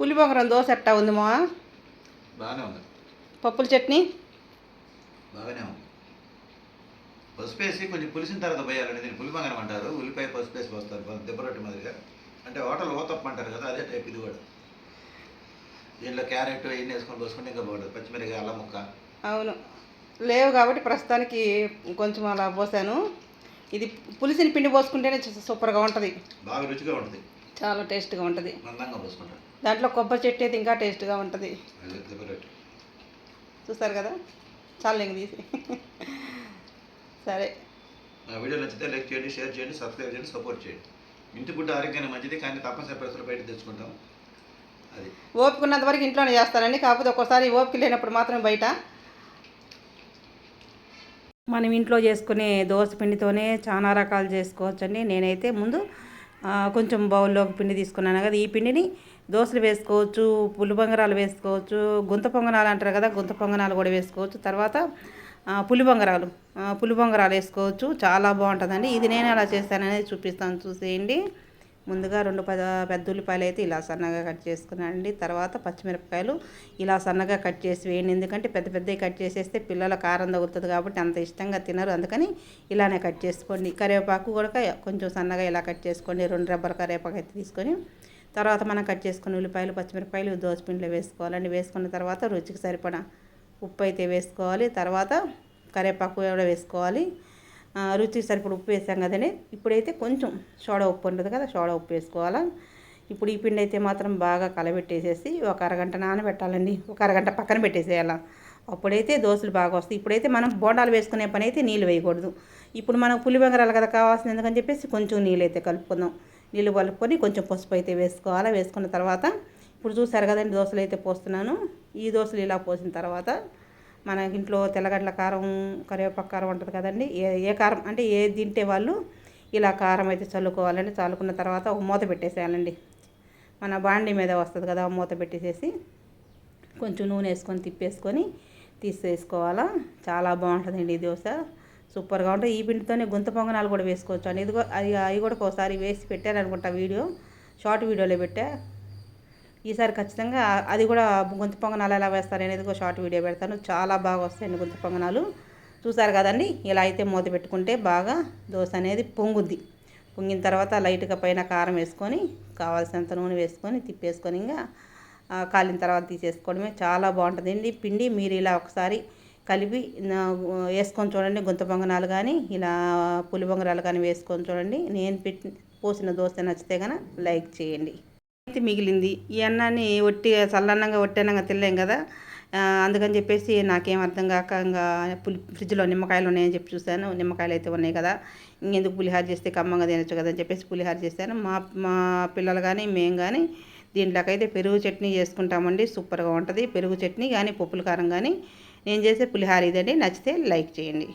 పులి బొంగరం దోశ ఎట్టా ఉంది మా బాగానే ఉంది. పప్పుల చట్నీ? బాగానే ఉంది. పసుపు వేసి కొంచెం పులిసిన తర్వాత పోయాలండి. దీన్ని పులిబంగనం అంటారు. ఉల్లిపాయ పసుపు వేసి పోస్తారు. బ- దెబ్బ రొట్టె మాదిరిగా. అంటే హోటల్ ఓతప్ప అంటారు కదా అదే టైప్ ఇది కూడా. దీంట్లో క్యారెట్ ఇవన్నీ వేసుకొని పోసుకుంటే ఇంకా బాగుంటుంది. పచ్చిమిరకాయ అల్లం ముక్క. అవును. లేవు కాబట్టి ప్రస్తుతానికి కొంచెం అలా పోసాను. ఇది పులిసిన పిండి పోసుకుంటేనే సూపర్గా ఉంటుంది. బాగా రుచిగా ఉంటుంది. చాలా టేస్ట్గా ఉంటుంది. దాంట్లో కొబ్బరి చెట్టు అయితే ఇంకా టేస్ట్గా ఉంటుంది. చూస్తారు కదా? చాలా ఇంక తీసి. సరే. నా వీడియో నచ్చితే లైక్ చేయండి షేర్ చేయండి సబ్స్క్రైబ్ చేయండి సపోర్ట్ చేయండి. ఇంటి ఫుడ్ ఆరోగ్యానికి మంచిది కానీ తప్పనిసరి పరిస్థితులు బయట తెచ్చుకుంటాం. అది. ఓపిక ఉన్నంత వరకు ఇంట్లోనే చేస్తానండి కాకపోతే ఒక్కోసారి ఓపిక లేనప్పుడు మాత్రమే బయట. మనం ఇంట్లో చేసుకునే దోశ పిండితోనే చాలా రకాలు చేసుకోవచ్చండి. నేనైతే ముందు కొంచెం బౌల్లోకి పిండి తీసుకున్నాను కదా ఈ పిండిని దోశలు వేసుకోవచ్చు పులి బొంగరాలు వేసుకోవచ్చు గుంత పొంగనాలు అంటారు కదా గుంత పొంగనాలు కూడా వేసుకోవచ్చు. తర్వాత పులి బొంగరాలు పులి బొంగరాలు వేసుకోవచ్చు. చాలా బాగుంటుందండి. ఇది నేను ఎలా చేస్తాననేది చూపిస్తాను. చూసేయండి. ముందుగా రెండు పెద్ద పెద్ద ఉల్లిపాయలు అయితే ఇలా సన్నగా కట్ చేసుకున్నానండి. తర్వాత పచ్చిమిరపకాయలు ఇలా సన్నగా కట్ చేసి వేయండి. ఎందుకంటే పెద్ద పెద్దవి కట్ చేసేస్తే పిల్లల కారం తగులుతుంది కాబట్టి అంత ఇష్టంగా తినరు. అందుకని ఇలానే కట్ చేసుకోండి. కరివేపాకు కూడా కొంచెం సన్నగా ఇలా కట్ చేసుకోండి. రెండు రెబ్బల కరివేపాకు అయితే తీసుకొని తర్వాత మనం కట్ చేసుకుని ఉల్లిపాయలు పచ్చిమిరపకాయలు దోసపిండిలో వేసుకోవాలండి. వేసుకున్న తర్వాత రుచికి సరిపడా ఉప్పు అయితే వేసుకోవాలి. తర్వాత కరివేపాకు కూడా వేసుకోవాలి. రుచికి సరిపడ ఉప్పు వేసాం కదండి. ఇప్పుడైతే కొంచెం సోడా ఉప్పు ఉంటుంది కదా సోడా ఉప్పు వేసుకోవాలా. ఇప్పుడు ఈ పిండి అయితే మాత్రం బాగా కలబెట్టేసేసి ఒక అరగంట నానబెట్టాలండి. ఒక అరగంట పక్కన పెట్టేసేయాల. అప్పుడైతే దోశలు బాగా వస్తాయి. ఇప్పుడైతే మనం బోండాలు వేసుకునే పని అయితే నీళ్ళు వేయకూడదు. ఇప్పుడు మనం పులిబంగరాలు కదా కావాల్సింది ఎందుకని చెప్పేసి కొంచెం నీళ్ళు అయితే కలుపుకుందాం. నీళ్ళు కలుపుకొని కొంచెం పసుపు అయితే వేసుకోవాలి. వేసుకున్న తర్వాత ఇప్పుడు చూసారు కదండి దోశలు అయితే పోస్తున్నాను. ఈ దోశలు ఇలా పోసిన తర్వాత మన ఇంట్లో తెల్లగడ్డల కారం కరివేపాకు కారం ఉంటుంది కదండి. ఏ ఏ కారం అంటే ఏ తింటే వాళ్ళు ఇలా కారం అయితే చల్లుకోవాలండి. చల్లుకున్న తర్వాత ఒక మూత పెట్టేసేయాలండి. మన బాండి మీద వస్తుంది కదా ఆ మూత పెట్టేసేసి కొంచెం నూనె వేసుకొని తిప్పేసుకొని తీసేసుకోవాలా. చాలా బాగుంటుందండి ఈ దోశ. సూపర్గా ఉంటుంది ఈ పిండితోనే గుంత పొంగనాలు కూడా వేసుకోవచ్చు అని ఇదిగో అది అవి కూడా ఒకసారి వేసి పెట్టాను అనుకుంటా వీడియో. షార్ట్ వీడియోలో పెట్టా. ఈసారి ఖచ్చితంగా అది కూడా గుంత పొంగనాలు ఎలా వేస్తారు అనేది కూడా షార్ట్ వీడియో పెడతాను. చాలా బాగా వస్తాయండి గుంత పొంగనాలు. చూసారు కదండి ఇలా అయితే మూత పెట్టుకుంటే బాగా దోశ అనేది పొంగుద్ది. పొంగిన తర్వాత లైట్గా పైన కారం వేసుకొని కావాల్సినంత నూనె వేసుకొని తిప్పేసుకొని ఇంకా కాలిన తర్వాత తీసేసుకోవడమే చాలా బాగుంటుందండి పిండి మీరు ఇలా ఒకసారి కలిపి వేసుకొని చూడండి గుంత పొంగనాలు కానీ ఇలా పులి బొంగరాలు కానీ వేసుకొని చూడండి. నేను పెట్టి పోసిన దోశ నచ్చితే కనుక లైక్ చేయండి. అయితే మిగిలింది. ఈ అన్నాన్ని ఒట్టి చల్లన్నంగా ఒట్టన్నంగా తినలేం కదా. అందుకని చెప్పేసి నాకేం అర్థం కాక ఇంకా పులి ఫ్రిడ్జ్లో నిమ్మకాయలు ఉన్నాయని చెప్పి చూశాను. నిమ్మకాయలు అయితే ఉన్నాయి కదా. ఇంకెందుకు పులిహార చేస్తే కమ్మంగా తినచ్చు కదా అని చెప్పేసి పులిహార చేశాను. మా మా పిల్లలు కానీ మేము కానీ దీంట్లోకైతే పెరుగు చట్నీ చేసుకుంటామండి. సూపర్గా ఉంటుంది. పెరుగు చట్నీ కానీ పప్పుల కారం కానీ నేను చేసే పులిహార ఇదండి. నచ్చితే లైక్ చేయండి.